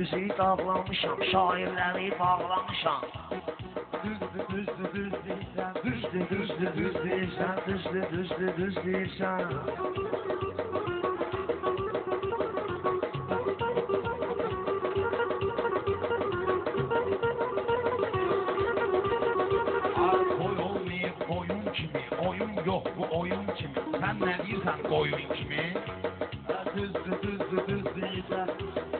Müziği dağlamışam, şairləri bağlamışam. Düzdü düzdü düz deyirsən, Düzdür, düzdür, düz deyirsən, düzdür, düzdür, düz deyirsən. Koy olmayıb qoyun kimi, oyun yox bu oyun kimi. Sən nə deyirsən qoyun kimi? Düzdü düzdü düz deyirsən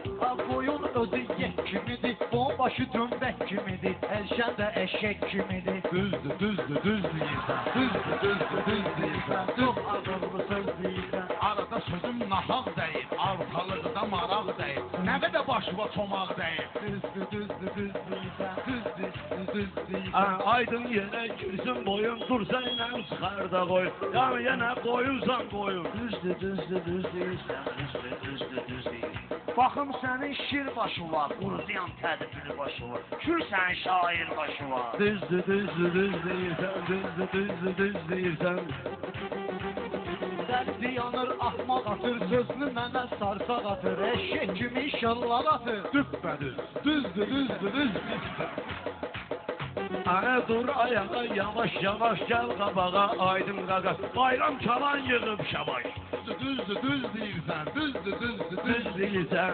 Bombaşı dömbək kimidir Elşən də eşek kimidir Düzdü düzdü düz deyirsən, düzdü düzdü düz deyirsən. Çox ağırlı söz deyirsən Arada sözüm nahaq deyil, ortalıqda maraq deyil. Nə qədər başıma çomaq deyil. Düzdü düzdü düz deyirsən Düz düzdü düz deyirsən Ha, aydın yerə girsin boyun, dur sənlə çıxar da qoy. Ya yenə qoyursan qoyun. Düzdür, düzdür, düz deyirsən, düzdür, düzdür, düz deyirsən. Baxım sənin şir başı var, quruzayan tədbiri başı var. Kür sənin şair başı var. Düzdür, düzdür, düz deyirsən, düzdür, düzdür, düz deyirsən. Dərdi yanır ahmaq atır Sözünü mənə sarsaq atır Eşek kimi şallaq atır Düppədüz, düzdü düzdü düz deyirsən. Ana dur ayağa yavaş yavaş gel qabağa aydın qaqa. Bayram çalan yığıb şabaş. Düzdü düz deyirsən, düzdü düzdü düz Düz deyirsən.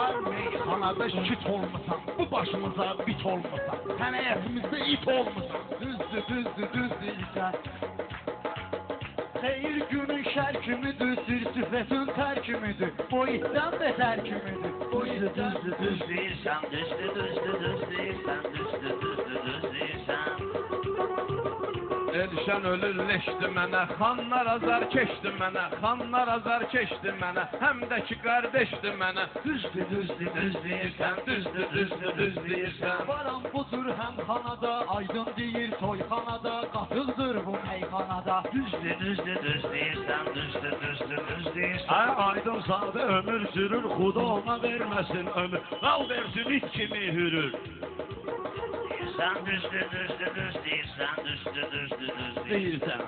Ay meyxanada şit olmusan, bu başımıza bit olmusan, sən həyətimizdə it olmusan. Düzdü düzdü düz deyirsən Xeyir günün şər kimidir Sir sifətin tər kimidir Bu itdən betər kimidir İtdən düzdür, düz deyirsən, düzdür, düzdür, düz deyirsən, düzdür, düzdür, düz deyirsən. Elşən ölür leşdi mənə, xanlar azar keçdi mənə, xanlar azar keçdi mənə, həm də ki qardeşdi mənə. Düzdür, düzdür, düz deyirsən, düzdür, düzdür, düz deyirsən. Varam bu tür həm xanada Aydın deyir toyxanada Qatıldır bu meyxanada Düzdür, düzdür, düz deyirsən, düzdür, düzdür, düz deyirsən. Ay, aydın sadə ömür sürür, xuda ona verməsin ömür. Qal versin it kimi hürür. Deyirsən, düzdür, düzdür, düz deyirsən, düzdür, düzdür, düz deyirsən.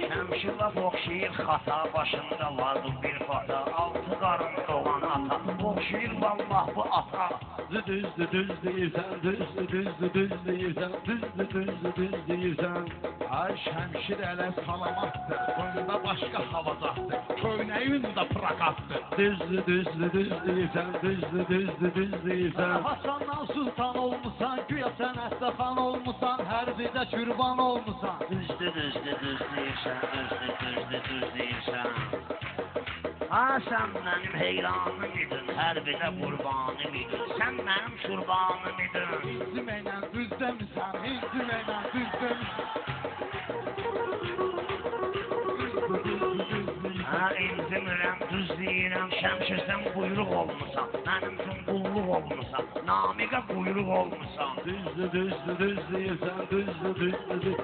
Şəmşirlə oxşayır xata, başında vardı bir fata, altı qarın doğan ata, oxşayır vallah bu ata. Düzdür, düz deyirsən, düzdür, düzdür, düz deyirsən, düzdür, düzdür, düz deyirsən. Ay şəmşir ələ salamatdır, boyunda başqa havazatdır, köynəyin də prakatdır. Düzdür, düzdür, düz deyirsən, düzdür, düzdür, düz deyirsən. Hasandan sultan olmusan Güya sən Əstəxan olmusan Hərbidə kürban olmusan Düzdür, düzdür, düz deyirsən, düzdür, düzdür, düz deyirsən. Ha sən mənim heyranım idin, hər birə qurbanım idin. Sən mənim şurbanım idin. İnciməklə düz demisən İnciməklə düz demisən Ha incimirəm, düz deyirəm, şəmşirsən buyruq olmusan. Mənim üçün qulluq olmusan, namiqə buyruq olmusan. Düzdür, düzdür, düz deyirsən, düzdür, düzdür, düz.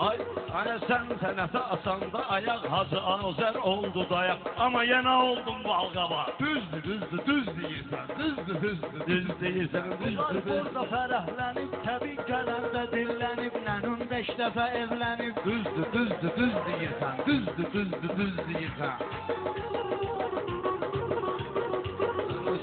Ay, ana sən sənətə asanda ayaq hacı azər oldu dayaq. Amma yenə oldum balqaba. Düzdür, düzdür, düz deyirsən, düzdür, düzdür, düz Düz deyirsən, Bunlar düzdür, düz. burada fərəhlənib Təbii gələndə dillənib Nənun beş dəfə evlənib düzdür, düzdür, düz deyirsən, düzdür, düzdür, düz deyirsən.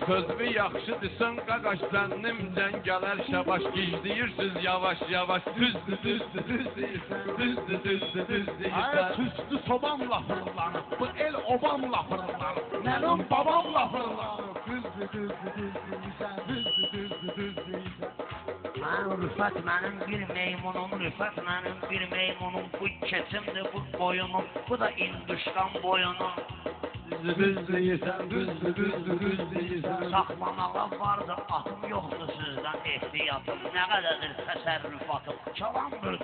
Sözümü yaxşı desən qaqaş zənnimcən gələr şabaş gizləyirsiz yavaş yavaş. Düzdür, düzdür, düz deyirsən, düzdür, düzdür, düz Ay tüstü sobamla fırlanır, bu el obamla fırlanır, mənim babamla fırlanır. Düzdür, düzdür, düz Mənim rüfət mənim bir meymunum, rüfət mənim bir meymunum, bu keçimdir bu boyunum, bu da induşkan boyunum. Düz deyirsən, düzdür, düzdür, düz deyirsən. Saxlamağa vardı, atım yoxdur sizdən ehtiyatım, nə qədərdir təsərrüfatım, çalandır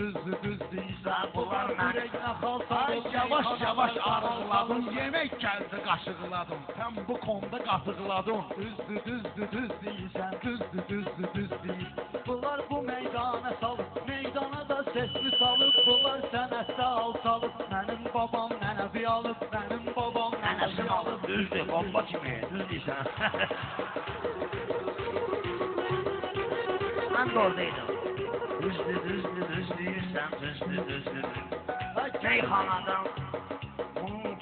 düzdür, düz deyirsən Bunlar mənim ürəyinə xal Ay salıb yavaş yavaş arıqladım, yemək gəldi qaşıqladım, sən bu konuda qatıqladın. Düzdür, düzdür, düz deyirsən Düzdür, düzdür, düz deyirsən Bunlar bu meydana salıb Meydana da sesli salıb Bunlar sənətdə al salıb Mənim babam nənəvi alıb Mənim babam Nənəsini alıb, düzdür, bomba kimi, düz deyirsən. Mən də oradaydım. Düzdür, düzdür, düz deyirsən, düzdür, düzdür. Ay, meyxanadan bunun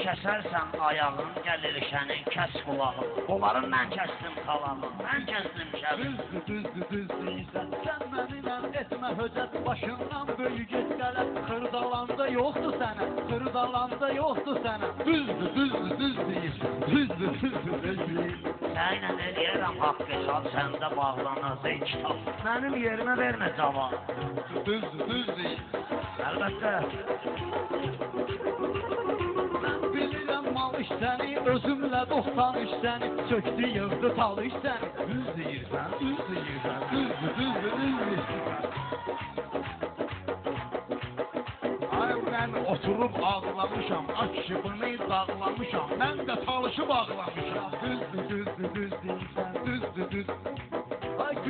kəsərsən ayağın, gəlir şənin, kəs qulağın. Onların mən kəsdim xalağın, mən kəsdim şəbin. Düzdür, düzdür, düz deyirsən Sən mənimlə etmə höcət Başından böyük et qələt Xırdalanda yoxdur sənə Xırdalanda yoxdur sənə Düzdür, düzdür, düz deyirsən. Düzdür, düzdür, düz deyirsən. Sənlə eləyərəm haqq hesab, səndə bağlanacaq kitab. Mənim yerimə vermə cavab. Düzdür, düz deyirsən. Əlbəttə, mal işsəni Özümlə doxtan işsəni Söktü yığdı tal işsəni Düz deyirsən, düz deyirsən. Düzdür, düzdür, düz deyirsən. Ay mən oturub ağlamışam, aç şıbını dağlamışam. Mən də çalışıb ağlamışam. Düzdür, düzdür, düz deyirsən. Düzdür, düz.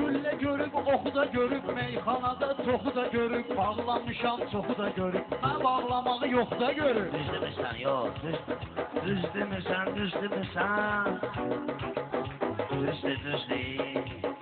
Ay güllə görüb, oxu da görüb Meyxanada çoxu da görüb Bağlamışam, çoxu da görüb Mən bağlamağı yox da görüb düz demirsən, yox, düz, düz demirsən, düz demirsən. Düzdür, düz deyil.